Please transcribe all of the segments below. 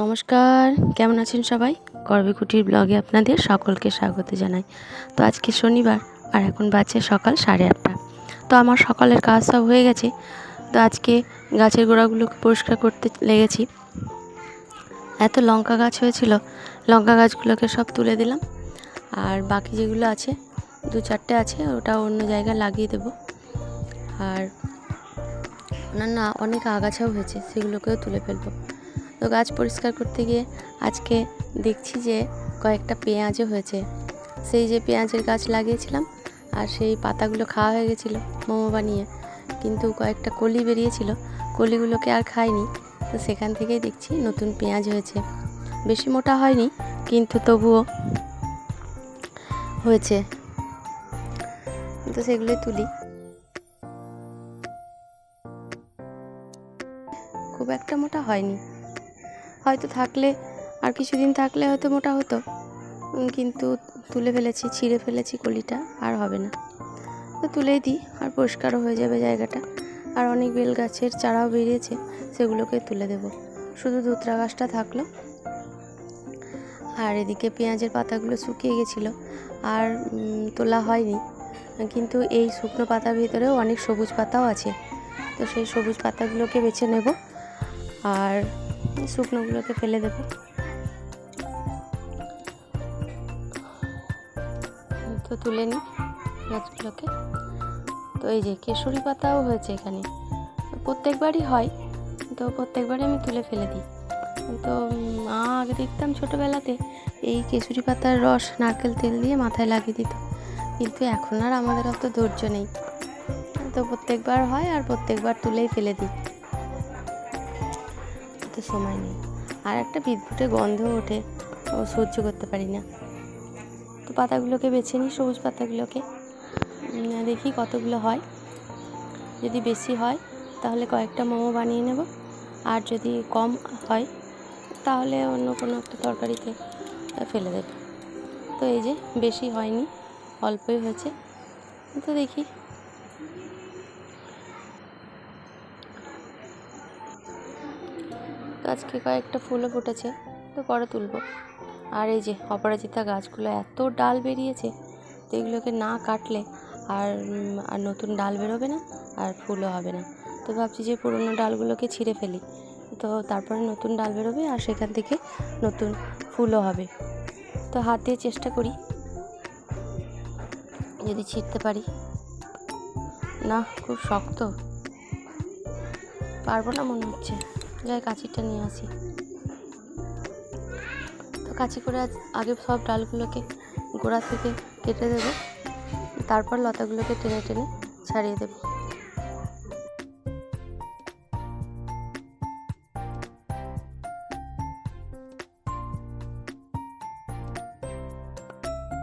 নমস্কার, কেমন আছেন সবাই? করবিকুটির ব্লগে আপনাদের সকলকে স্বাগত জানাই। তো আজকে শনিবার আর এখন বাজছে সকাল সাড়ে আটটা। তো আমার সকালের কাজ সব হয়ে গেছে। তো আজকে গাছের গোড়াগুলোকে পরিষ্কার করতে লেগেছি। এত লঙ্কা গাছ হয়েছিল, লঙ্কা গাছগুলোকে সব তুলে দিলাম। আর বাকি যেগুলো আছে, দু চারটে আছে, ওটা অন্য জায়গায় লাগিয়ে দেবো। আর অন্যান্য অনেক আগাছাও হয়েছে, সেগুলোকেও তুলে ফেলব। তো গাছ পরিষ্কার করতে গিয়ে আজকে দেখছি যে কয়েকটা পেঁয়াজও হয়েছে। সেই যে পেঁয়াজের গাছ লাগিয়েছিলাম আর সেই পাতাগুলো খাওয়া হয়ে গেছিল মোমো বানিয়ে। কিন্তু কয়েকটা কলি বেরিয়েছিল, কলিগুলোকে আর খাইনি। তো সেখান থেকেই দেখছি নতুন পেঁয়াজ হয়েছে। বেশি মোটা হয়নি, কিন্তু তবুও হয়েছে। তো সেগুলোই তুলি। খুব একটা মোটা হয়নি। হয়তো থাকলে, আর কিছুদিন থাকলে হয়তো মোটা হতো। কিন্তু তুলে ফেলেছি, ছিঁড়ে ফেলেছি কলিটা, আর হবে না। তো তুলেই দিই, আর পরিষ্কারও হয়ে যাবে জায়গাটা। আর অনেক বেল গাছের চারাও বেরিয়েছে, সেগুলোকে তুলে দেব। শুধু ধুতরা গাছটা থাকল। আর এদিকে পেঁয়াজের পাতাগুলো শুকিয়ে গেছিল, আর তোলা হয়নি। কিন্তু এই শুকনো পাতার ভিতরেও অনেক সবুজ পাতাও আছে। তো সেই সবুজ পাতাগুলোকে বেছে নেব। আর শুকনোগুলোকে ফেলে দেবো। তো তুলে নিই গাছগুলোকে তো এই যে কেশরি পাতাও হয়েছে এখানে। প্রত্যেকবারই হয়, তো প্রত্যেকবারই আমি তুলে ফেলে দিই। তো মা আগে দেখতাম ছোটোবেলাতে এই কেশরি পাতার রস নারকেল তেল দিয়ে মাথায় লাগিয়ে দিত। কিন্তু এখন আর আমাদের অত ধৈর্য নেই। তো প্রত্যেকবার হয় আর প্রত্যেকবার তুলেই ফেলে দিই। তো সময় নেই। আর একটা বিদ্যুটে গন্ধ ওঠে, ও সহ্য করতে পারি না। তো পাতাগুলোকে বেছে নিই, সবুজ পাতাগুলোকে। দেখি কতগুলো হয়। যদি বেশি হয়, তাহলে কয়েকটা মোমো বানিয়ে নেব। আর যদি কম হয়, তাহলে অন্য কোনো একটা তরকারিতে ফেলে দেব। তো এই যে বেশি হয়নি, অল্পই হয়েছে। তো দেখি তো আজকে কয়েকটা ফুলও ফুটেছে, তো পরে তুলবো। আর এই যে অপরাজিতা গাছগুলো এত ডাল বেরিয়েছে, তো এগুলোকে না কাটলে আর আর নতুন ডাল বেরোবে না, আর ফুলও হবে না। তো ভাবছি যে পুরনো ডালগুলোকে ছিঁড়ে ফেলি। তো তারপরে নতুন ডাল বেরোবে আর সেখান থেকে নতুন ফুলও হবে। তো হাত দিয়ে চেষ্টা করি, যদি ছিঁড়তে পারি। না, খুব শক্ত। পারব না মনে হচ্ছে। যাই কাঁচিটা নিয়ে আসি। তো কাঁচি করে আজ আগে সব ডালগুলোকে গোড়া থেকে কেটে দেবো। তারপর লতাগুলোকে টেনে টেনে ছাড়িয়ে দেবো।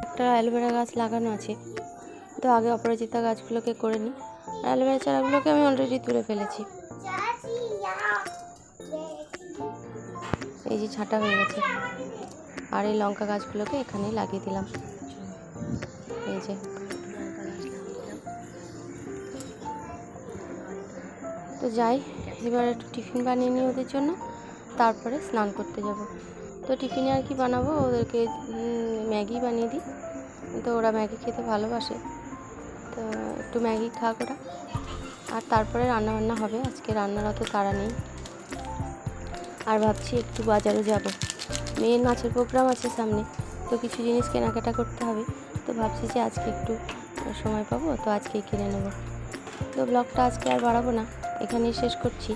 একটা অ্যালোভেরা গাছ লাগানো আছে। তো আগে অপরাজিতা গাছগুলোকে করে নিই। আর অ্যালোভেরা চারাগুলোকে আমি অলরেডি তুলে ফেলেছি। এই যে ছাঁটা হয়ে গেছে। আর এই লঙ্কা গাছগুলোকে এখানেই লাগিয়ে দিলাম। এই যে। তো যাই, এবার একটু টিফিন বানিয়ে নিই ওদের জন্য। তারপরে স্নান করতে যাব। তো টিফিনে আর কি বানাবো? ওদেরকে ম্যাগি বানিয়ে দিই। তো ওরা ম্যাগি খেতে ভালোবাসে। তো একটু ম্যাগি খাক ওরা। আর তারপরে রান্না বান্না হবে। আজকে রান্নার অত তাড়া নেই। আর ভাবছি একটু বাজারে যাব। মেয়ের নাচের প্রোগ্রাম আছে সামনে, তো কিছু জিনিস কেনাকাটা করতে হবে। তো ভাবছি যে আজকে একটু সময় পাবো, তো আজকেই কিনে নেব। তো ব্লগটা আজকে আর বাড়াবো না, এখানেই শেষ করছি।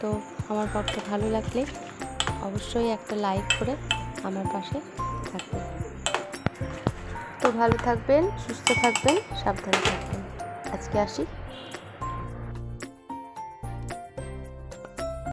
তো আমার ব্লগটা ভালো লাগলে অবশ্যই একটা লাইক করে আমার পাশে থাকবেন। তো ভালো থাকবেন, সুস্থ থাকবেন, সাবধানে থাকবেন। আজকে আসি।